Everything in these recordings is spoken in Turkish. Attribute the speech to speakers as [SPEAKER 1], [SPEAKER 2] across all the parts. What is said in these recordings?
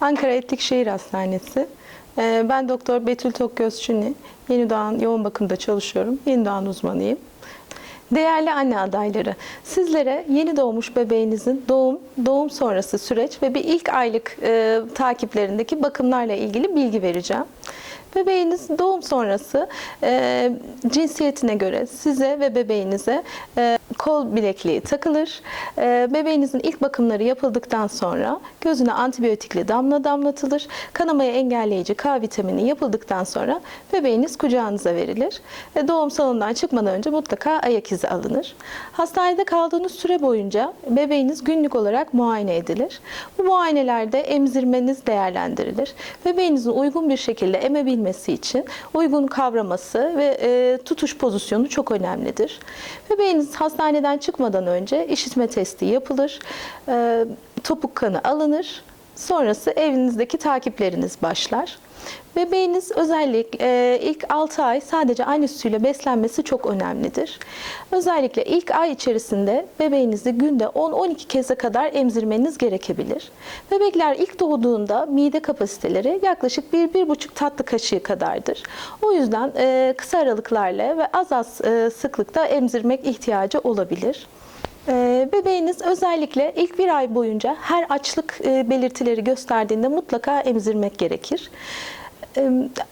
[SPEAKER 1] Ankara Etlik Şehir Hastanesi. Ee, Ben Doktor Betül Tokgözçüni. Yeni doğan yoğun bakımda çalışıyorum. Yeni doğan uzmanıyım. Değerli anne adayları, sizlere yeni doğmuş bebeğinizin doğum, doğum sonrası süreç ve bir ilk aylık e, takiplerindeki bakımlarla ilgili bilgi vereceğim. Bebeğiniz doğum sonrası e, cinsiyetine göre size ve bebeğinize e, kol bilekliği takılır. E, bebeğinizin ilk bakımları yapıldıktan sonra gözüne antibiyotikli damla damlatılır. Kanamayı engelleyici K vitamini yapıldıktan sonra bebeğiniz kucağınıza verilir. E, doğum salonundan çıkmadan önce mutlaka ayak izi alınır. Hastanede kaldığınız süre boyunca bebeğiniz günlük olarak muayene edilir. Bu muayenelerde emzirmeniz değerlendirilir. Bebeğinizin uygun bir şekilde emebilmesi için uygun kavraması ve e, tutuş pozisyonu çok önemlidir. Bebeğiniz hastaneden çıkmadan önce işitme testi yapılır. E, topuk kanı alınır. Sonrası evinizdeki takipleriniz başlar. Bebeğiniz özellikle ilk 6 ay sadece anne sütüyle beslenmesi çok önemlidir. Özellikle ilk ay içerisinde bebeğinizi günde 10-12 keze kadar emzirmeniz gerekebilir. Bebekler ilk doğduğunda mide kapasiteleri yaklaşık 1-1,5 tatlı kaşığı kadardır. O yüzden e, kısa aralıklarla ve az az e, sıklıkta emzirmek ihtiyacı olabilir. Ee, Bebeğiniz özellikle ilk bir ay boyunca her açlık e, belirtileri gösterdiğinde mutlaka emzirmek gerekir.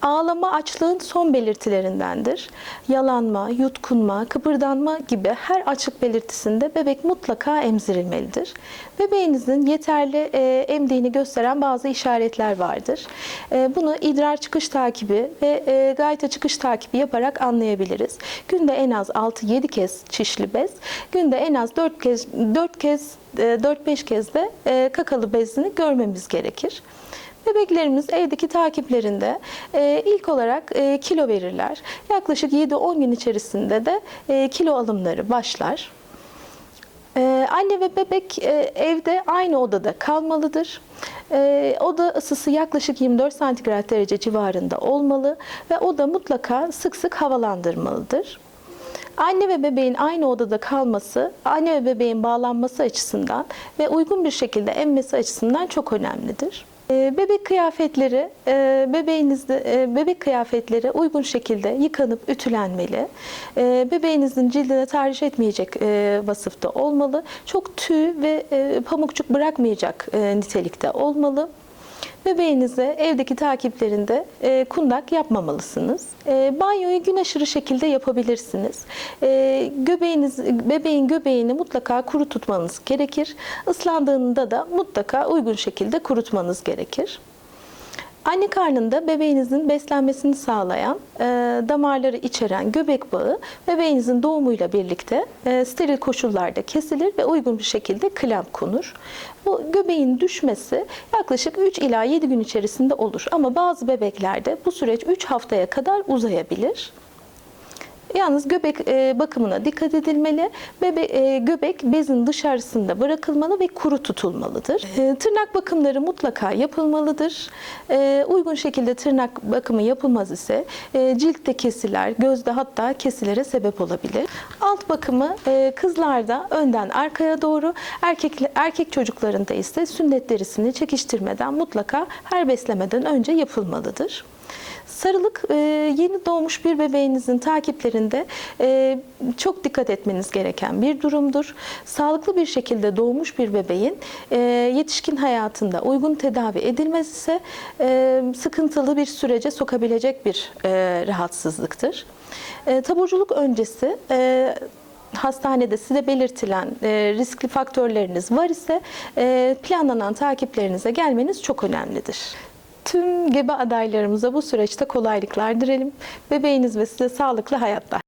[SPEAKER 1] Ağlama açlığın son belirtilerindendir. Yalanma, yutkunma, kıpırdanma gibi her açlık belirtisinde bebek mutlaka emzirilmelidir. Bebeğinizin yeterli e, emdiğini gösteren bazı işaretler vardır. E, Bunu idrar çıkış takibi ve e, gayta çıkış takibi yaparak anlayabiliriz. Günde en az 6-7 kez çişli bez, günde en az 4 kez 4 kez 4-5 kez de kakalı bezini görmemiz gerekir. Bebeklerimiz evdeki takiplerinde e, ilk olarak e, kilo verirler. Yaklaşık 7-10 gün içerisinde de e, kilo alımları başlar. E, anne ve bebek e, evde aynı odada kalmalıdır. E, oda ısısı yaklaşık 24 santigrat derece civarında olmalı ve oda mutlaka sık sık havalandırmalıdır. Anne ve bebeğin aynı odada kalması, anne ve bebeğin bağlanması açısından ve uygun bir şekilde emmesi açısından çok önemlidir. Ee, Bebek kıyafetleri, e, bebeğinizde e, bebek kıyafetleri uygun şekilde yıkanıp ütülenmeli. Ee, Bebeğinizin cildine tahriş etmeyecek e, vasıfta olmalı. Çok tüy ve e, pamukçuk bırakmayacak e, nitelikte olmalı. Bebeğinize evdeki takiplerinde e, kundak yapmamalısınız. E, banyoyu gün aşırı şekilde yapabilirsiniz. E, göbeğiniz, bebeğin göbeğini mutlaka kuru tutmanız gerekir. Islandığında da mutlaka uygun şekilde kurutmanız gerekir. Anne karnında bebeğinizin beslenmesini sağlayan, e, damarları içeren göbek bağı bebeğinizin doğumuyla birlikte e, steril koşullarda kesilir ve uygun bir şekilde klemp konur. Bu göbeğin düşmesi yaklaşık 3 ila 7 gün içerisinde olur ama bazı bebeklerde bu süreç 3 haftaya kadar uzayabilir. Yalnız göbek e, bakımına dikkat edilmeli. Bebe, e, göbek bezin dışarısında bırakılmalı ve kuru tutulmalıdır. E, tırnak bakımları mutlaka yapılmalıdır. E, uygun şekilde tırnak bakımı yapılmaz ise e, ciltte kesiler, gözde hatta kesilere sebep olabilir. Alt bakımı e, kızlarda önden arkaya doğru, erkek erkek çocuklarında ise sünnet derisini çekiştirmeden mutlaka her beslemeden önce yapılmalıdır. Sarılık e, yeni doğmuş bir bebeğinizin takiplerinde e, çok dikkat etmeniz gereken bir durumdur. Sağlıklı bir şekilde doğmuş bir bebeğin e, yetişkin hayatında uygun tedavi edilmez ise sıkıntılı bir sürece sokabilecek bir rahatsızlıktır. Taburculuk öncesi hastanede size belirtilen riskli faktörleriniz var ise planlanan takiplerinize gelmeniz çok önemlidir. Tüm gebe adaylarımıza bu süreçte kolaylıklar dilerim. Bebeğiniz ve size sağlıklı hayatlar.